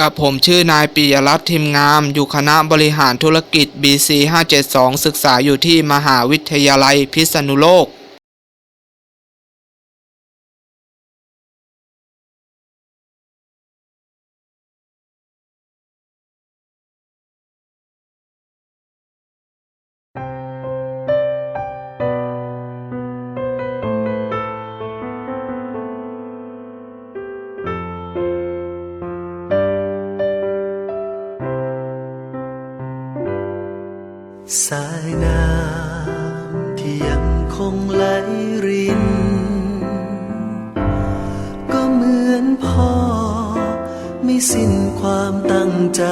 กับผมชื่อนายปิยรัตน์ทิมงาม อยู่คณะบริหารธุรกิจ BC 572 ศึกษาอยู่ที่มหาวิทยาลัยพิษณุโลก สายน้ำที่ยังคงไหลริน ก็เหมือนพ่อ ไม่สิ้นความตั้งใจ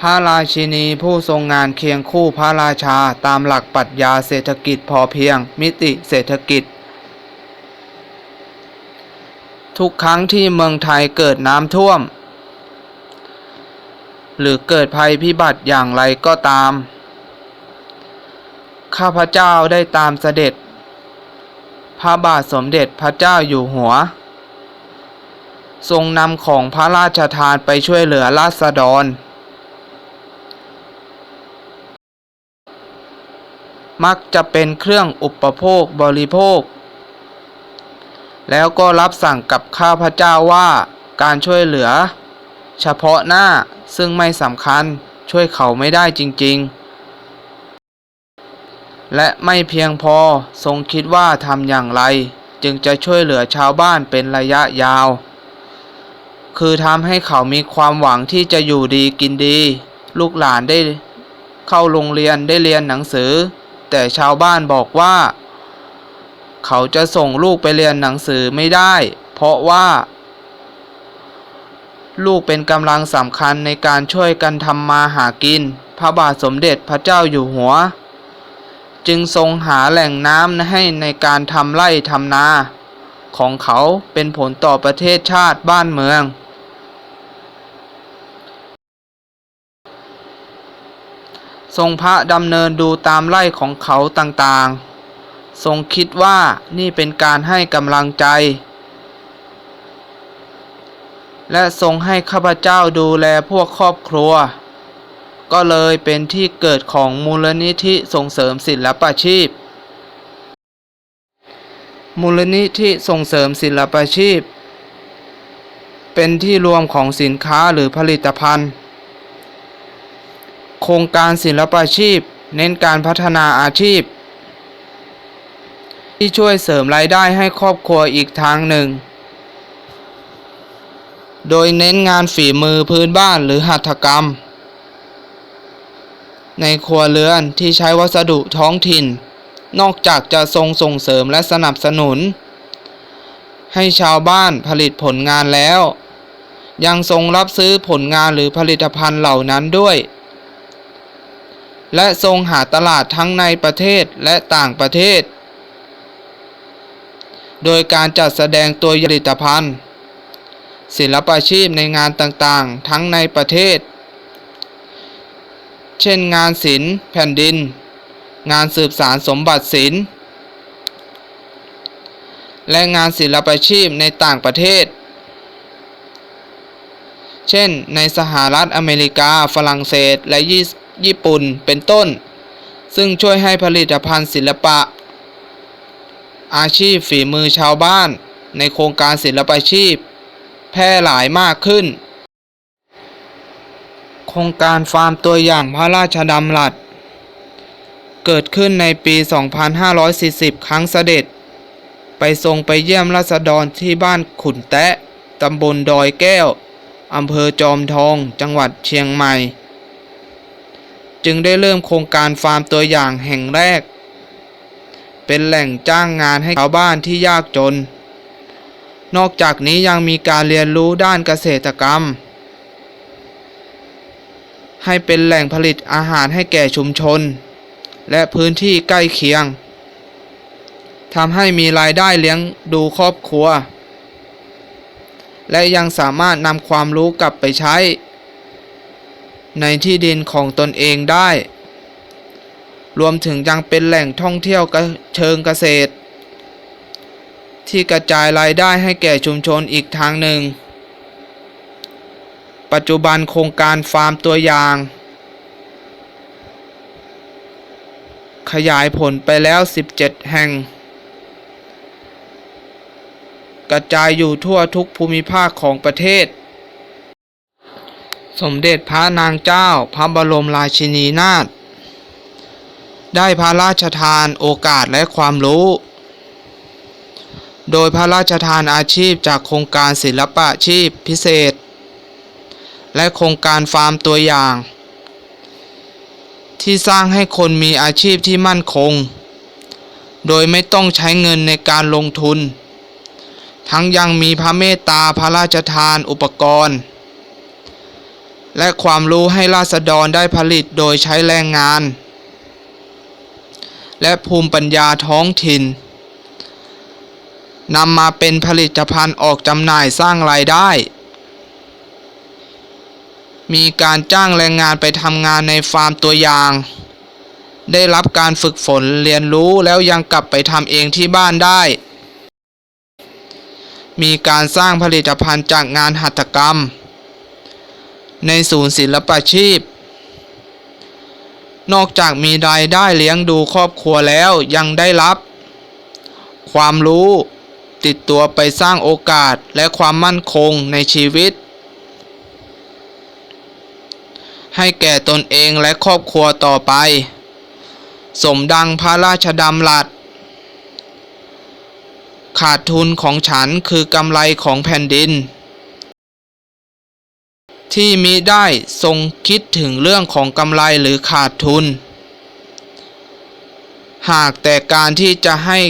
พระราชินีผู้ทรงงานเคียงคู่พระราชาตามหลักปรัชญาเศรษฐกิจพอเพียง มิติเศรษฐกิจ ทุกครั้งที่เมืองไทยเกิดน้ำท่วม หรือเกิดภัยพิบัติอย่างไรก็ตาม ข้าพเจ้าได้ตามเสด็จ พระบาทสมเด็จพระเจ้าอยู่หัว ทรงนำของพระราชทานไปช่วยเหลือราษฎร มักจะเป็นเครื่องอุปโภคบริโภค แล้วก็รับสั่งกับข้าพเจ้าว่าการช่วยเหลือ เฉพาะหน้าซึ่งไม่สำคัญช่วยเขาไม่ได้จริง ๆ และไม่เพียงพอทรงคิดว่าทำอย่างไร จึงจะช่วยเหลือชาวบ้านเป็นระยะยาว คือทำให้เขามีความหวังที่จะอยู่ดีกินดี ลูกหลานได้เข้าโรงเรียนได้เรียนหนังสือ แต่ชาวบ้านบอกว่า เขาจะส่งลูกไปเรียนหนังสือไม่ได้ เพราะว่า ลูกเป็นกำลังสำคัญในการช่วยกันทำมาหากิน พระบาทสมเด็จพระเจ้าอยู่หัว จึงทรงหาแหล่งน้ำให้ในการทำไร่ทำนา ของเขาเป็นผลต่อประเทศชาติบ้านเมือง ทรงพระดำเนินดูตามไร่ของเขาต่างๆ ทรงคิดว่านี่เป็นการให้กำลังใจ และทรงให้ข้าพเจ้าดูแลพวกครอบครัว ก็เลยเป็นที่เกิดของมูลนิธิส่งเสริมศิลปาชีพ มูลนิธิส่งเสริมศิลปาชีพ เป็นที่รวมของสินค้าหรือผลิตภัณฑ์ โครงการศิลปาชีพ เน้นการพัฒนาอาชีพ ที่ช่วยเสริมรายได้ให้ครอบครัวอีกทางหนึ่ง โดยเน้นงานฝีมือพื้นบ้านหรือหัตถกรรม ในครัวเรือนที่ใช้วัสดุท้องถิ่น นอกจากจะทรงส่งเสริมและสนับสนุน ให้ชาวบ้านผลิตผลงานแล้ว ยังทรงรับซื้อผลงานหรือผลิตภัณฑ์เหล่านั้นด้วย และทรงหาตลาดทั้งในประเทศและต่างประเทศ โดยการจัดแสดงตัวผลิตภัณฑ์ ศิลปาชีพในงานต่างๆ ทั้งในประเทศ เช่นงานศิลป์แผ่นดิน งานสืบสารสมบัติศิลป์ และงานศิลปาชีพในต่างประเทศ เช่นในสหรัฐอเมริกาฝรั่งเศสและญี่ ญี่ปุ่นเป็นต้น ซึ่งช่วยให้ผลิตภัณฑ์ศิลปะ อาชีพฝีมือชาวบ้าน ในโครงการศิลปาชีพ แพร่หลายมากขึ้น โครงการฟาร์มตัวอย่างพระราชดำรัสเกิดขึ้นในปี 2540 ครั้งเสด็จ ไปทรงไปเยี่ยมราษฎรที่บ้านขุนแตะ ตำบลดอยแก้ว อำเภอจอมทอง จังหวัดเชียงใหม่ จึงได้เริ่มโครงการฟาร์มตัวอย่างแห่งแรก เป็นแหล่งจ้างงานให้ชาวบ้านที่ยากจน นอกจากนี้ยังมีการเรียนรู้ด้านเกษตรกรรม ให้เป็นแหล่งผลิตอาหารให้แก่ชุมชน และพื้นที่ใกล้เคียงทำให้มีรายได้เลี้ยงดูครอบครัว และยังสามารถนำความรู้กลับไปใช้ ในที่ดินของตนเองได้ รวมถึงยังเป็นแหล่งท่องเที่ยวเชิงเกษตร ที่กระจายรายได้ให้แก่ชุมชนอีกทางหนึ่ง ปัจจุบันโครงการฟาร์มตัวอย่าง ขยายผลไปแล้ว 17 แห่ง กระจายอยู่ทั่วทุกภูมิภาคของประเทศ สมเด็จพระนางเจ้าพระบรมราชินีนาถได้พระราชทานโอกาสและความรู้ โดยพระราชทานอาชีพจากโครงการศิลปะชีพพิเศษ และโครงการฟาร์มตัวอย่าง ที่สร้างให้คนมีอาชีพที่มั่นคง โดยไม่ต้องใช้เงินในการลงทุน ทั้งยังมีพระเมตตาพระราชทานอุปกรณ์ และความรู้ให้ราษฎรได้ผลิตโดยใช้แรงงาน และภูมิปัญญาท้องถิ่นนำมาเป็นผลิตภัณฑ์ออกจำหน่ายสร้างรายได้ มีการจ้างแรงงานไปทำงานในฟาร์มตัวอย่าง ได้รับการฝึกฝนเรียนรู้แล้วยังกลับไปทำเองที่บ้านได้ มีการสร้างผลิตภัณฑ์จากงานหัตถกรรม ในศูนย์ศิลปาชีพ นอกจากมีรายได้เลี้ยงดูครอบครัวแล้วยังได้รับ ความรู้ติดตัวไปสร้างโอกาสและความมั่นคงในชีวิต ให้แก่ตนเองและครอบครัวต่อไป สมดังพระราชดำรัส ขาดทุนของฉันคือกำไรของแผ่นดิน ที่มิได้ทรงคิดถึงเรื่องของกำไรหรือขาดทุน หากแต่การที่จะให้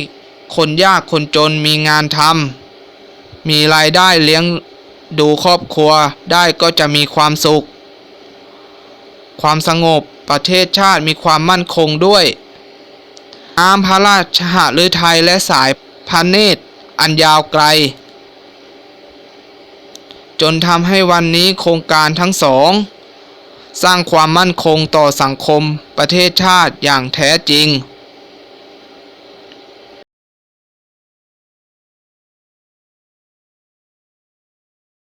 คนยากคนจนมีงานทำมีรายได้เลี้ยงดูครอบครัวได้ก็จะมีความสุข ความสงบประเทศชาติมีความมั่นคงด้วยน้ำพระราชหฤทัยและสายพระเนตรอันยาวไกล จนทำให้วันนี้โครงการทั้งสอง สร้างความมั่นคงต่อสังคมประเทศชาติอย่างแท้จริง